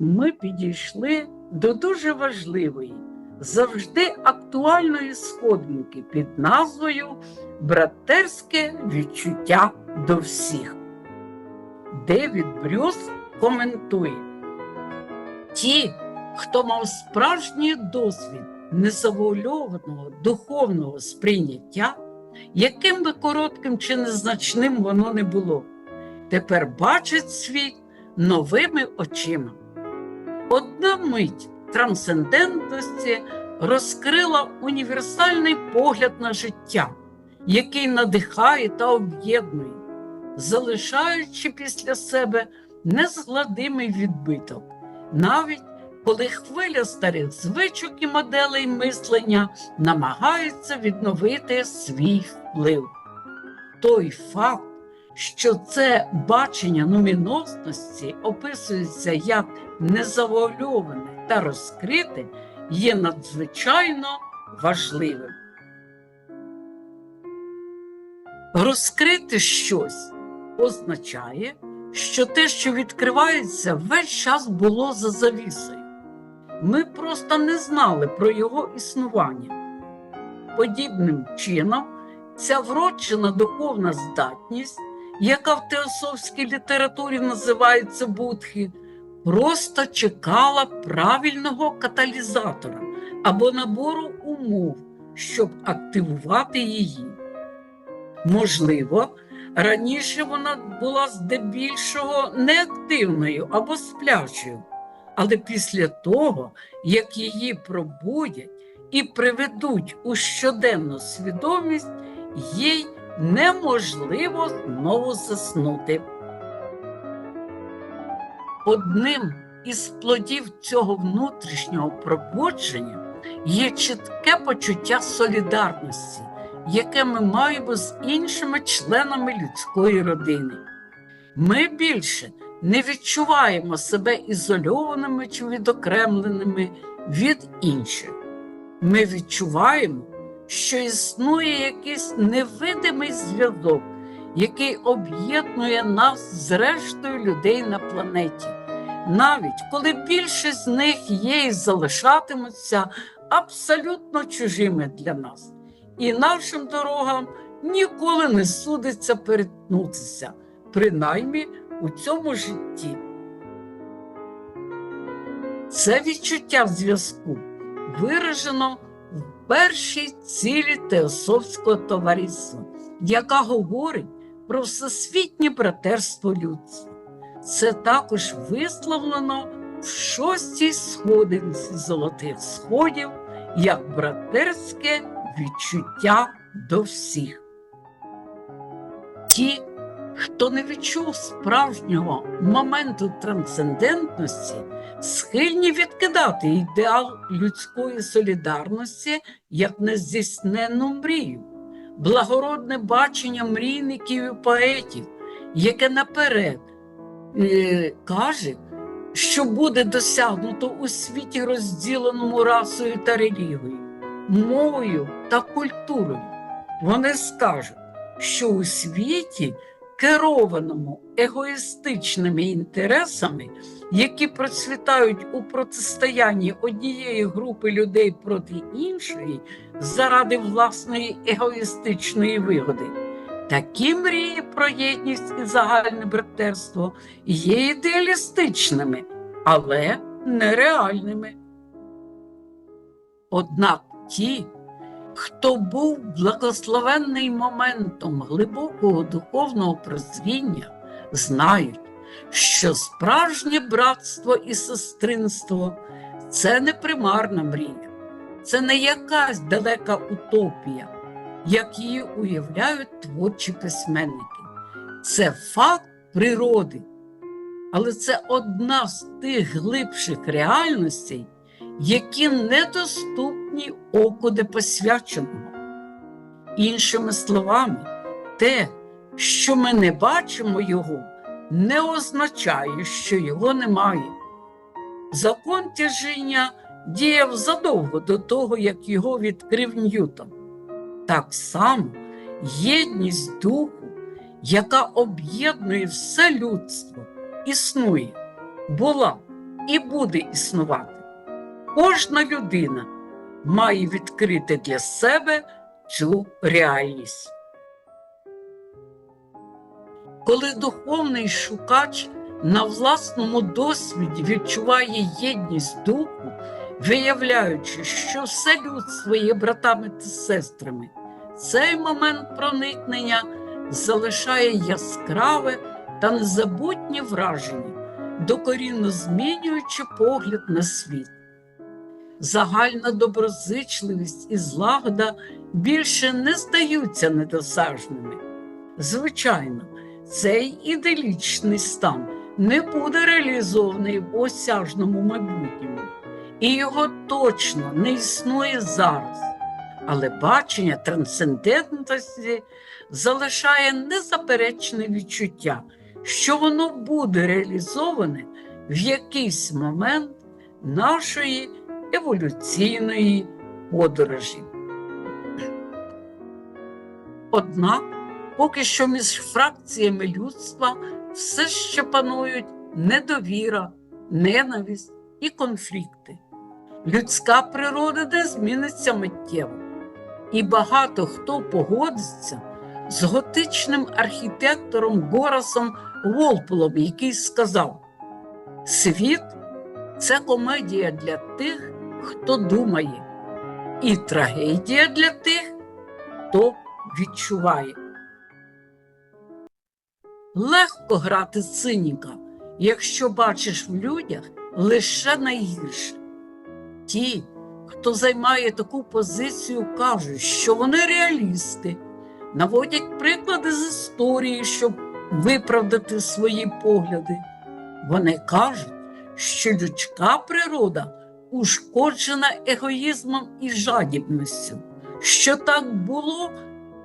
ми підійшли до дуже важливої, завжди актуальної сходинки під назвою Братерське відчуття до всіх. Девід Брюс коментує: ті, хто мав справжній досвід незавуальованого духовного сприйняття, яким би коротким чи незначним воно не було, тепер бачать світ новими очима. Одна мить трансцендентності розкрила універсальний погляд на життя, який надихає та об'єднує, залишаючи після себе незгладимий відбиток, навіть коли хвиля старих звичок і моделей мислення намагається відновити свій вплив. Той факт, що це бачення нумінозності описується як незавуальоване та розкрите, є надзвичайно важливим. Розкрити щось означає, що те, що відкривається, весь час було за завісою. Ми просто не знали про його існування. Подібним чином, ця вроджена духовна здатність, яка в теософській літературі називається будхи, просто чекала правильного каталізатора або набору умов, щоб активувати її. Можливо, раніше вона була здебільшого неактивною або сплячою, але після того, як її пробудять і приведуть у щоденну свідомість, їй неможливо знову заснути. Одним із плодів цього внутрішнього пробудження є чітке почуття солідарності, яке ми маємо з іншими членами людської родини. Ми більше не відчуваємо себе ізольованими чи відокремленими від інших. Ми відчуваємо, що існує якийсь невидимий зв'язок, який об'єднує нас з рештою людей на планеті, навіть коли більшість з них є і залишатимуться абсолютно чужими для нас, і нашим дорогам ніколи не судиться перетнутися, принаймні у цьому житті. Це відчуття зв'язку виражено першій цілі Теософського товариства, яка говорить про всесвітнє братерство людства. Це також висловлено в шостій сходинці золотих сходів як братерське відчуття до всіх. Ті, хто не відчув справжнього моменту трансцендентності, схильні відкидати ідеал людської солідарності як нездійсненну мрію, благородне бачення мрійників і поетів, яке наперед е, каже, що буде досягнуто у світі, розділеному расою та релігією, мовою та культурою. Вони скажуть, що у світі, керованому егоїстичними інтересами, які процвітають у протистоянні однієї групи людей проти іншої заради власної егоїстичної вигоди. Такі мрії про єдність і загальне братерство є ідеалістичними, але нереальними. Однак ті, хто був благословенний моментом глибокого духовного прозріння, знають, що справжнє братство і сестринство це не примарна мрія, це не якась далека утопія, як її уявляють творчі письменники. Це факт природи, але це одна з тих глибших реальностей, які недоступні оку непосвяченого. Іншими словами, те, що ми не бачимо його, не означає, що його немає. Закон тяжіння діяв задовго до того, як його відкрив Ньютон. Так само єдність духу, яка об'єднує все людство, існує, була і буде існувати. Кожна людина має відкрити для себе цю реальність. Коли духовний шукач на власному досвіді відчуває єдність духу, виявляючи, що все людство є братами та сестрами, цей момент проникнення залишає яскраве та незабутнє враження, докорінно змінюючи погляд на світ. Загальна доброзичливість і злагода більше не здаються недосяжними. Звичайно, цей іделічний стан не буде реалізований в осяжному майбутньому, і його точно не існує зараз. Але бачення трансцендентності залишає незаперечне відчуття, що воно буде реалізоване в якийсь момент нашої еволюційної подорожі. Однак, поки що між фракціями людства все ще панують недовіра, ненависть і конфлікти. Людська природа не зміниться миттєво, і багато хто погодиться з готичним архітектором Горасом Волполом, який сказав: світ це комедія для тих, хто думає, і трагедія для тих, хто відчуває. Легко грати циніка, якщо бачиш в людях лише найгірше. Ті, хто займає таку позицію, кажуть, що вони реалісти, наводять приклади з історії, щоб виправдати свої погляди. Вони кажуть, що людська природа ушкоджена егоїзмом і жадібністю, що так було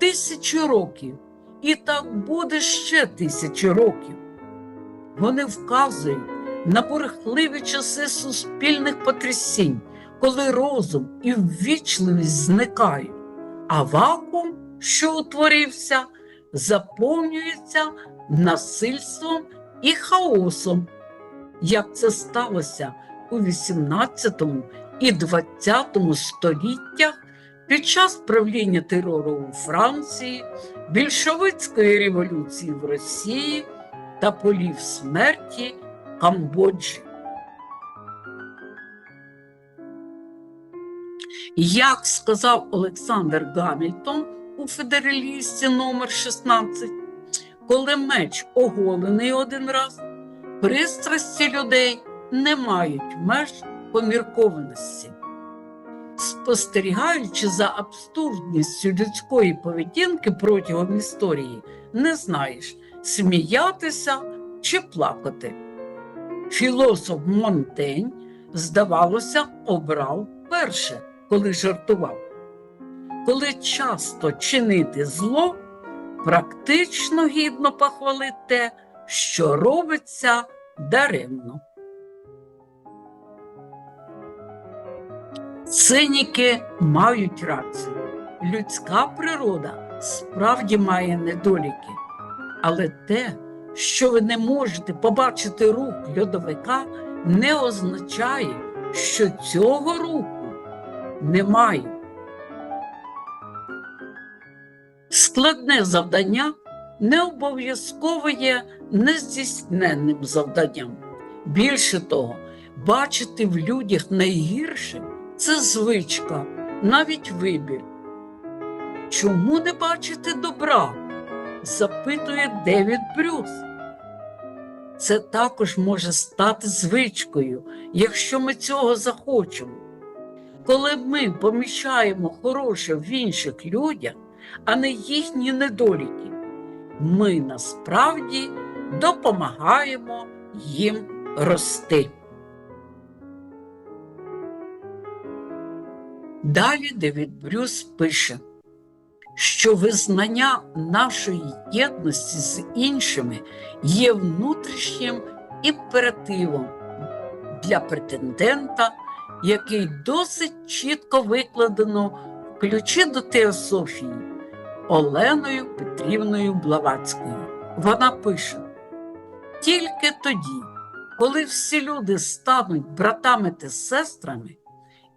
тисячі років, і так буде ще тисячі років. Вони вказують на бурхливі часи суспільних потрясінь, коли розум і ввічливість зникають, а вакуум, що утворився, заповнюється насильством і хаосом. Як це сталося у XVIII і XX століттях під час правління терору у Франції, більшовицької революції в Росії та полів смерті Камбоджі. Як сказав Олександр Гамільтон у федералісті номер 16 коли меч оголений один раз, пристрасті людей не мають меж поміркованості. Спостерігаючи за абсурдністю людської поведінки протягом історії, не знаєш, сміятися чи плакати. Філософ Монтень, здавалося, обрав перше, коли жартував. Коли часто чинити зло, практично гідно похвалити те, що робиться даремно. Циніки мають рацію. Людська природа справді має недоліки, але те, що ви не можете побачити рух льодовика, не означає, що цього руху немає. Складне завдання не обов'язково є нездійсненним завданням. Більше того, бачити в людях найгірше це звичка, навіть вибір. Чому не бачити добра? запитує Девід Брюс. Це також може стати звичкою, якщо ми цього захочемо. Коли ми поміщаємо хороше в інших людях, а не їхні недоліки, ми насправді допомагаємо їм рости. Далі Девід Брюс пише, що визнання нашої єдності з іншими є внутрішнім імперативом для претендента, який досить чітко викладено в ключі до теософії Оленою Петрівною Блаватською. Вона пише: тільки тоді, Коли всі люди стануть братами та сестрами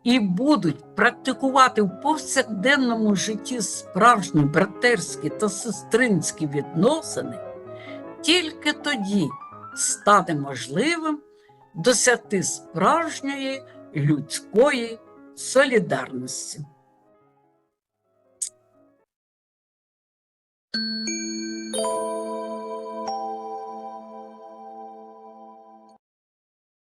і будуть практикувати в повсякденному житті справжні братерські та сестринські відносини, тільки тоді стане можливим досягти справжньої людської солідарності.